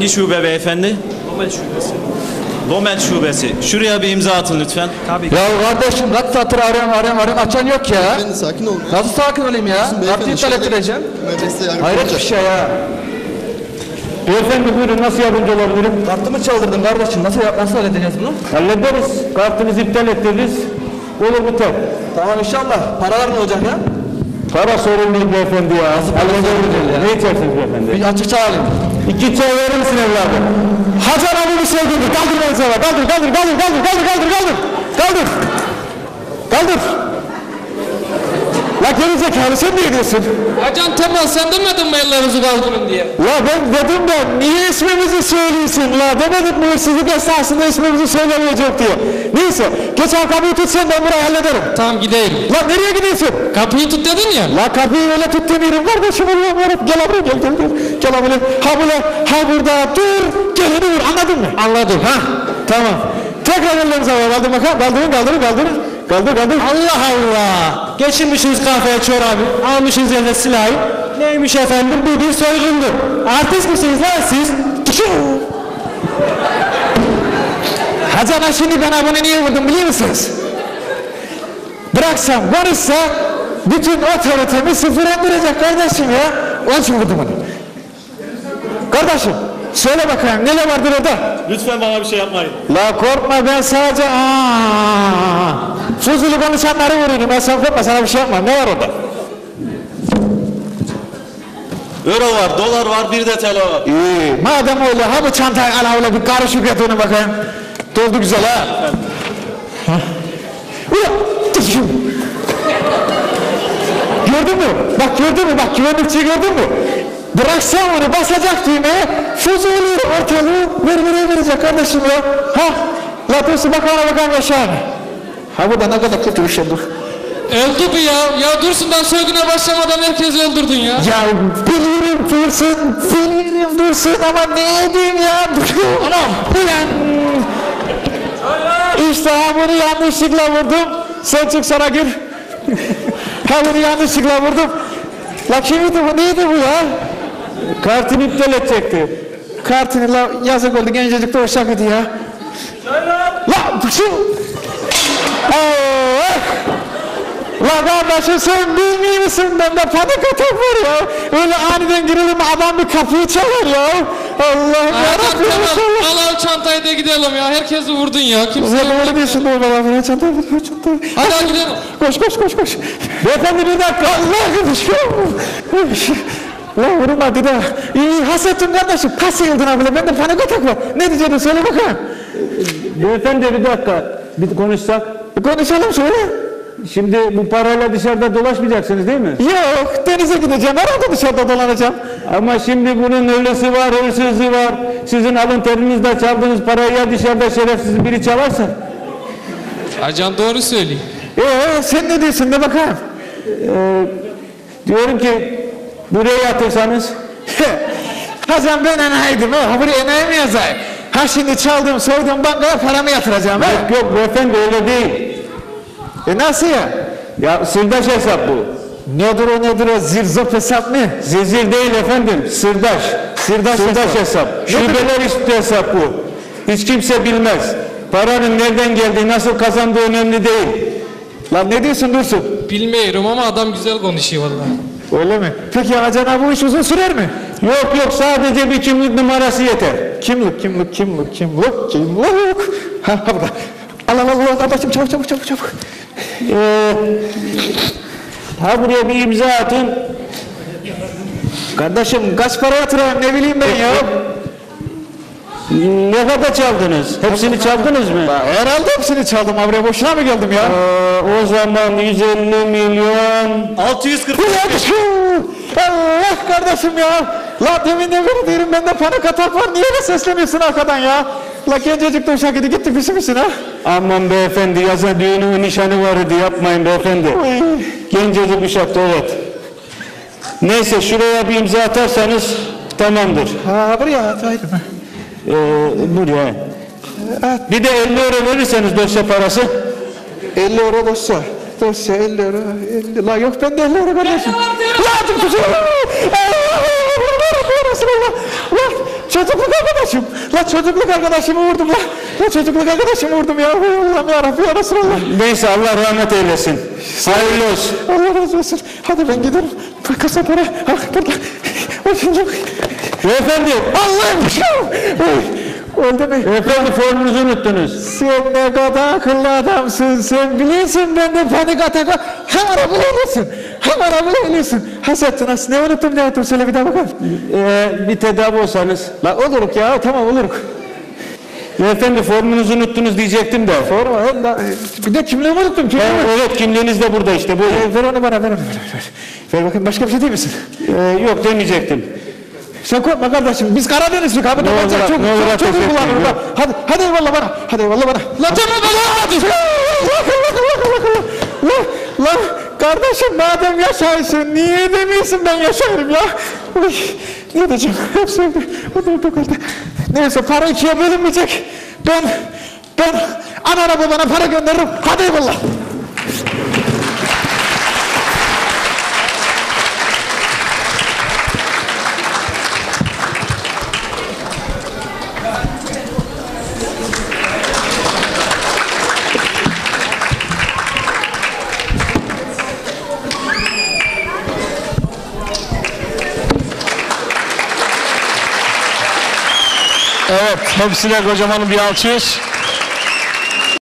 Hangi şube beyefendi? Normal şubesi. Lomel şubesi. Şuraya bir imza atın lütfen. Tabii. Ya kardeşim kaç saattir arıyorum arıyorum arıyorum açan yok ya. Beyefendi sakin olun ya. Nasıl sakin olayım ya? Beyefendi, Kartı iptal şöyle- ettireceğim. Medrese yani Hayret bir şey ya. Beyefendi buyurun nasıl yardımcı olabilirim? Kartımı çaldırdın kardeşim. Nasıl yap nasıl halledeceğiz bunu? Hallederiz. Kartınızı iptal ettiririz. Olur biter. Tamam inşallah. Paralar ne olacak ya? Para sorun değil beyefendi ya. Hallederiz. sorun ya? Ne içersiniz beyefendi? Bir açık çay alayım. İki çay verir misin evladım? Hacer abi bir şey dedi. Kaldır beni sana. Kaldır kaldır kaldır kaldır kaldır kaldır kaldır. Kaldır. Kaldır. La geri zekalı sen ne diyorsun? Acan Temel sen demedin mi ellerinizi kaldırın diye? La ben dedim de niye ismimizi söylüyorsun la demedik mi hırsızlık esnasında ismimizi söylemeyecek diye. Neyse geçen kapıyı tut sen ben burayı hallederim. Tamam gideyim. La nereye gidiyorsun? Kapıyı tut dedin ya. La kapıyı öyle tut demiyorum kardeşim Allah'ım yarabbim gel buraya gel gel gel. Gel buraya ha böyle ha burada dur gelini vur anladın mı? Anladım ha tamam. Tekrar ellerinize var kaldır bakalım kaldırın kaldırın kaldırın. Kaldır kaldır. Allah Allah. Geçinmişsiniz kahveye çorabı. Almışsınız eline silahı. Neymiş efendim bu bir soygundur. Artist misiniz lan siz? Hacan şimdi ben abone niye vurdum biliyor musunuz? Bıraksam konuşsa bütün otoritemi sıfırlandıracak kardeşim ya. Onun için vurdum onu. Kardeşim söyle bakayım neler vardır orada? Lütfen bana bir şey yapmayın. La korkma ben sadece aa, Fuzuli konuşanları vuruyorum. Ben sen korkma sana bir şey yapmam. Ne var orada? Euro var, dolar var, bir de TL var. İyi. Madem öyle ha bu çantayı al öyle bir karışık et onu bakayım. Doldu güzel ha. Ulan. Gördün mü? Bak gördün mü? Bak güvenlikçiyi gördün mü? Bıraksam onu basacak düğmeye Fuzuli ortalığı ver ver verecek kardeşim ya. Ha? La dursun bak bana Ha burada ne kadar kötü bir şey dur. Öldü bu ya. Ya Dursun'dan soyguna başlamadan herkesi öldürdün ya. Ya bilirim dursun, bilirim dursun ama ne edeyim ya? Anam, ulan. İşte ha bunu yanlışlıkla vurdum. Sen çık sana gir. ha bunu yanlışlıkla vurdum. La kimdi bu, neydi bu ya? Kartını iptal edecekti. Kartını la yazık oldu gencecik de o şakaydı ya. La şu. Allah. La kardeşim sen bilmiyor musun bende panik atak var ya. Öyle aniden girelim adam bir kapıyı çalar ya. Allah'ım yarabbim inşallah. al al çantayı da gidelim ya. Herkesi vurdun ya. Kimse Sen öyle diyorsun doğru bana bana çanta ver çanta. Hadi hadi gidelim. Koş koş koş koş. Beyefendi bir dakika. Allah kardeşim. La vurmadı da. İyi hasettim kardeşim. Kaç yıldın abla bende panik atak var. Ne diyeceksin söyle bakalım. Beyefendi bir dakika. Bir konuşsak. Konuşalım söyle. Şimdi bu parayla dışarıda dolaşmayacaksınız değil mi? Yok denize gideceğim herhalde dışarıda dolanacağım. Ama şimdi bunun öylesi var, hırsızı var. Sizin alın terinizle çaldığınız parayı ya dışarıda şerefsiz biri çalarsa. Acan doğru söylüyor. Ee sen ne diyorsun de bakayım. Diyorum ki buraya yatırsanız Hasan ben enayiydim ha. Buraya enayi mi yazayım? Ha şimdi çaldım soydum bankaya paramı yatıracağım yok yok beyefendi öyle değil. E nasıl ya? Ya sırdaş hesap bu. Nedir o nedir o zirzop hesap mı? Zizir değil efendim, sırdaş. Sırdaş Sırdaş hesap. hesap. Ne Şubeler üstü hesap bu. Hiç kimse bilmez. Paranın nereden geldiği, nasıl kazandığı önemli değil. Lan ne diyorsun Dursun? Bilmiyorum ama adam güzel konuşuyor vallahi. Öyle mi? Peki acaba bu iş uzun sürer mi? Yok yok sadece bir kimlik numarası yeter. Kimlik, kimlik, kimlik, kimlik, kimlik. Ha, ha burada. Al al al al kardeşim çabuk çabuk çabuk çabuk. Ee, ha buraya bir imza atın. Kardeşim kaç para yatırayım ne bileyim ben ya. Ne kadar çaldınız? Hepsini çaldınız mı? Herhalde hepsini çaldım abi boşuna mı geldim ya? Ee, o zaman 150 milyon 640 Ulan şu! Allah kardeşim ya. La deminden beri diyorum bende panik atak var. Niye öyle sesleniyorsun arkadan ya? La gencecik de uşak idi gitti pisi misin ha? Aman beyefendi yaza düğünü nişanı vardı yapmayın beyefendi. Uy. Gencecik uşaktı evet. Neyse şuraya bir imza atarsanız tamamdır. Ha buraya ataydım. Ee, buraya. Bir de 50 euro verirseniz dosya parası. 50 euro dosya. Dosya 50 euro. 50. La yok bende 50 euro kardeşim. La dur dur. Allah! Allah! Allah! Allah! Çocukluk arkadaşım. La çocukluk arkadaşımı vurdum la. La çocukluk arkadaşımı vurdum ya. Allah'ım ya Rabbi ya Resulallah. Neyse Allah rahmet eylesin. Hayırlı olsun. Allah razı olsun. Hadi ben giderim. Kasa para. Ah burada. Beyefendi, Allah'ım Oldu mu? beyefendi formunuzu unuttunuz. Sen ne kadar akıllı adamsın. Sen biliyorsun ben de panik atak. Hemen abone oluyorsun. Hemen abone oluyorsun. Hasettin as. Ne unuttum ne unuttum. Söyle bir daha bakalım. Ee, bir tedavi olsanız. La oluruk ya. Tamam oluruk. Beyefendi formunuzu unuttunuz diyecektim de. Sorma. hem de- Bir de kimliğimi unuttum. Ee, Kimliğimi. evet kimliğiniz de burada işte buyurun. Ver onu bana ver onu. Ver, ver. ver bakayım başka bir şey değil misin? Ee, yok demeyecektim. Sen korkma kardeşim. Biz Karadenizlik abi. Ne olacak? Çok, ne olur çok, çok yok. ben. Hadi, hadi eyvallah bana. Hadi eyvallah bana. La tamam hadi. Lan, lan kardeşim madem yaşarsın niye demiyorsun ben yaşarım ya? Uy, ne diyeceğim? Hep sevdi. O da kaldı. Neyse para ikiye bölünmeyecek. Ben, ben anana babana para gönderirim. Hadi eyvallah. Evet, hepsine kocaman bir alkış.